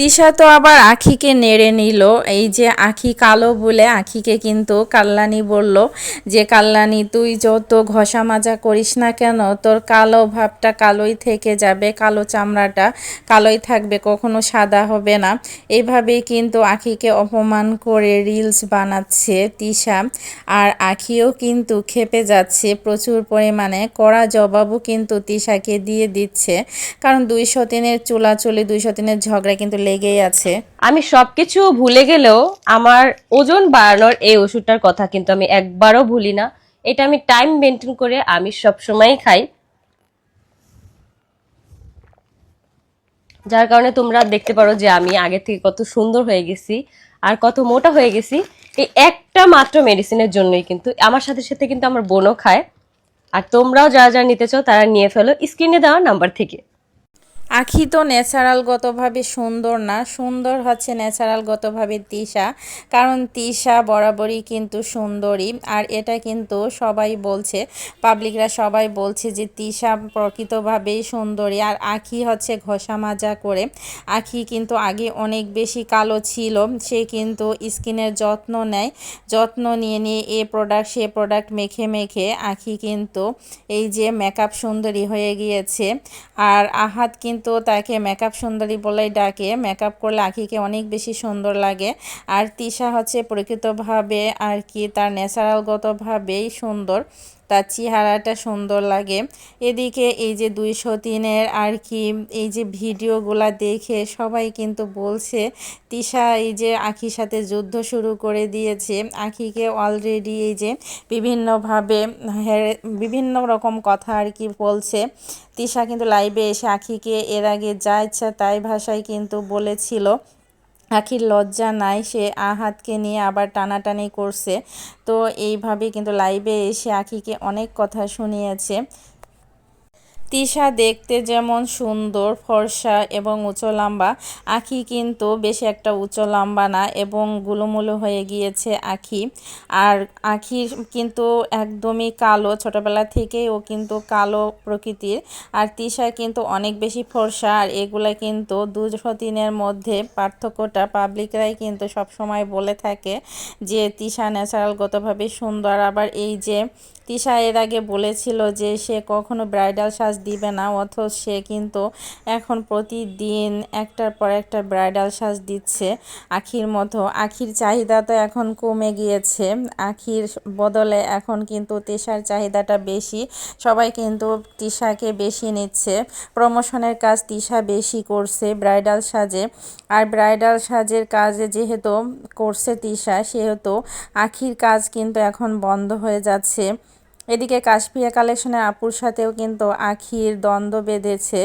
তিশা তো আবার আখিকে নেড়ে নিল। এই যে আখি কালো বলে আখিকে কিন্তু কাল্লানি বলল যে কাল্লানি তুই যত ঘষা মাজা করিস না কেন, তোর কালো ভাবটা কালোই থেকে যাবে, কালো চামড়াটা কালোই থাকবে, কখনো সাদা হবে না। এইভাবেই কিন্তু আখিকে অপমান করে রিলস বানাচ্ছে তিশা। আর আখিও কিন্তু খেপে যাচ্ছে, প্রচুর পরিমাণে। কড়া জবাবও কিন্তু তিশাকে দিয়ে দিচ্ছে। কারণ দুইশো তিনের চুলাচুলি দুইশো তিনের ঝগড়া কিন্তু লেগেই আছে। আমি সবকিছু ভুলে গেলেও আমার ওজন বাড়ানোর এই ওষুধটার কথা কিন্তু আমি একবারও ভুলি না। এটা আমি টাইম মেনটেন করে আমি সব সময় খাই। যার কারণে তোমরা দেখতে পারো যে আমি আগে থেকে কত সুন্দর হয়ে গেছি আর কত মোটা হয়ে গেছি। এই একটা মাত্র মেডিসিনের জন্যই কিন্তু আমার সাথে সাথে কিন্তু আমার বোনও খায়। আর তোমরাও যারা যারা নিতে চাও তারা নিয়ে ফেলো। স্ক্রিনে দেওয়া নাম্বার থেকে। আখি তো ন্যাচারালগতভাবে সুন্দর না, সুন্দর হচ্ছে ন্যাচারালগতভাবে তিশা। কারণ তিশা বরাবরই কিন্তু সুন্দরী, আর এটা কিন্তু সবাই বলছে, পাবলিকরা সবাই বলছে যে তিশা প্রকৃতভাবেই সুন্দরী। আর আখি হচ্ছে ঘষা মাজা করে। আখি কিন্তু আগে অনেক বেশি কালো ছিল, সে কিন্তু স্কিনের যত্ন নেয়, যত্ন নিয়ে নিয়ে এ প্রোডাক্ট সে প্রোডাক্ট মেখে মেখে আখি কিন্তু এই যে মেকআপ সুন্দরী হয়ে গিয়েছে। আর আহাত কিন্তু তাকে মেকআপ সুন্দরী বলেই ডাকে। মেকআপ করলে আখিকে অনেক বেশি সুন্দর লাগে। আর তিশা হচ্ছে প্রকৃতভাবে আর কি তার ন্যাচারালগতভাবেই সুন্দর। তার চেহারাটা সুন্দর লাগে। এদিকে এই যে দুইশো তিনের আর কি এই যে ভিডিওগুলা দেখে সবাই কিন্তু বলছে, তিশা এই যে আখির সাথে যুদ্ধ শুরু করে দিয়েছে। আখিকে অলরেডি এই যে বিভিন্নভাবে বিভিন্ন রকম কথা আর কি বলছে। তিশা কিন্তু লাইভে এসে আখিকে, এর আগে যা ইচ্ছা তাই ভাষায় কিন্তু বলেছিল। আখির লজ্জা নাই, সে আহাতকে নিয়ে আবার টানাটানি করছে। তো এইভাবে কিন্তু লাইভে এসে আখিকে অনেক কথা শুনিয়েছে। তিশা দেখতে যেমন সুন্দর, ফর্সা এবং উঁচু লম্বা। আখি কিন্তু বেশি একটা উঁচু লম্বা না এবং গুলুমুলু হয়ে গিয়েছে আখি। আর আখির কিন্তু একদমই কালো, ছোটবেলা থেকেই ও কিন্তু কালো প্রকৃতির। আর তিশা কিন্তু অনেক বেশি ফর্সা আর এগুলা কিন্তু দুশো তিনের মধ্যে পার্থক্যটা পাবলিকরাই কিন্তু সবসময় বলে থাকে যে তিশা ন্যাচারালগতভাবে সুন্দর। আবার এই যে তিশা এর আগে বলেছিল যে সে কখনো ব্রাইডাল সাজ দিবে না, অথচ সে কিন্তু এখন প্রতিদিন একটার পর একটা ব্রাইডাল সাজ দিচ্ছে আখির মতো। আখির চাহিদা তো এখন কমে গিয়েছে। আখির বদলে এখন কিন্তু তিশার চাহিদাটা বেশি। সবাই কিন্তু তিশাকে বেশি নিচ্ছে। প্রমোশনের কাজ তিশা বেশি করছে ব্রাইডাল সাজে। আর ব্রাইডাল সাজের কাজে যেহেতু করছে তিশা, সেহেতু আখির কাজ কিন্তু এখন বন্ধ হয়ে যাচ্ছে। এদিকে কাশপিয়া কালেকশনের আপুর সাথেও কিন্তু আখির দ্বন্দ্ব বেঁধেছে।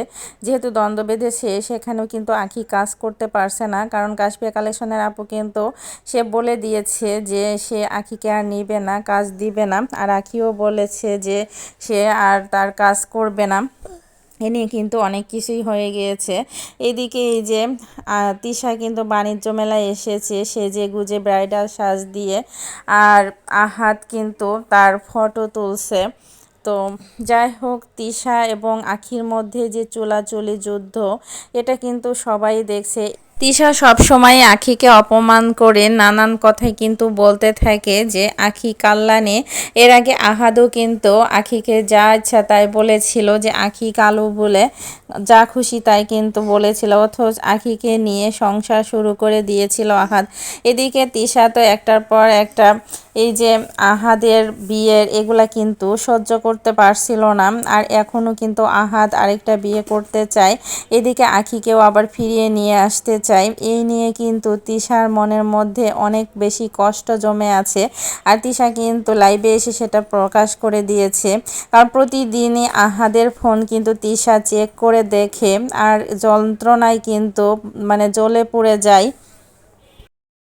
যেহেতু দ্বন্দ্ব বেঁধেছে, সেখানেও কিন্তু আখি কাজ করতে পারছে না। কারণ কাশপিয়া কালেকশনের আপু কিন্তু সে বলে দিয়েছে যে সে আখিকে আর নিবে না, কাজ দিবে না। আর আখিও বলেছে যে সে আর তার কাজ করবে না। এ নিয়ে কিন্তু অনেক কিছুই হয়ে গিয়েছে। এদিকে এই যে তিশা কিন্তু বাণিজ্য মেলায় এসেছে সেজে গুজে ব্রাইডাল সাজ দিয়ে আর আহাত কিন্তু তার ফটো তুলছে। তো যাই হোক, তিশা এবং আখির মধ্যে যে চোলাচলি যুদ্ধ, এটা কিন্তু সবাই দেখছে। তিশা সব সময় আখিকে অপমান করে নানান কথাই কিন্তু বলতে থাকে যে, আখি কাল্লানে। এর আগে আহাদও কিন্তু আখিকে যা ইচ্ছা তাই বলেছিল যে, আখি কালো বলে যা খুশি তাই কিন্তু বলেছিল। অথচ আখিকে নিয়ে সংসার শুরু করে দিয়েছিল আহাদ। এদিকে তিশা তো একটার পর একটা এই যে আহাদের বিয়ের এগুলা কিন্তু সহ্য করতে পারছিল না। আর এখনও কিন্তু আহাদ আরেকটা বিয়ে করতে চায়। এদিকে আখিকেও আবার ফিরিয়ে নিয়ে আসতে চায় এই নিয়ে কিন্তু তিশার মনের মধ্যে অনেক বেশি কষ্ট জমে আছে আর তিশা কিন্তু লাইভে এসে সেটা প্রকাশ করে দিয়েছে। কারণ প্রতিদিনই আহাদের ফোন কিন্তু তিশা চেক করে দেখে আর যন্ত্রণায় কিন্তু মানে জ্বলে পুড়ে যায়।